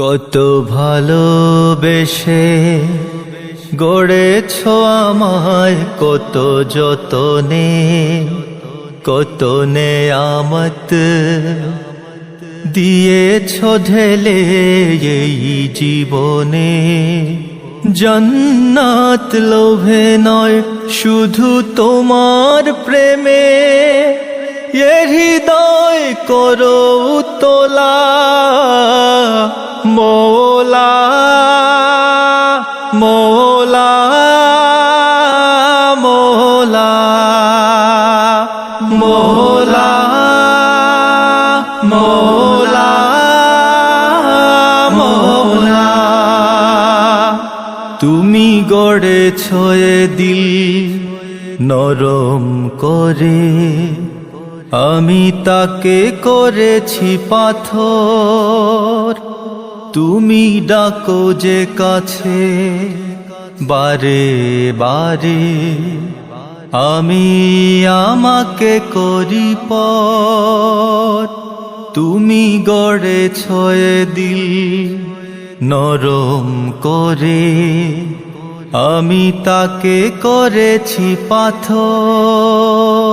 কত ভালোবেসে গড়েছ আমায়, কত যতনে কত নেয়ামত দিয়েছ ঢেলে এই জীবনে। জন্নাত লোভে নয়, শুধু তোমার প্রেমে। এ হৃদয় করো তোলা মোলা মোলা মোলা মোলা মোলা। তুমি গড়ে এ দিল নরম করে। আমি তাকে করেছি পাথর। তুমি ডাকো যে কাছে, বারে বারে। আমি আমাকে করি পর তুমি গড়ে এ দিল নরম করে। আমি তাকে করেছি পাথর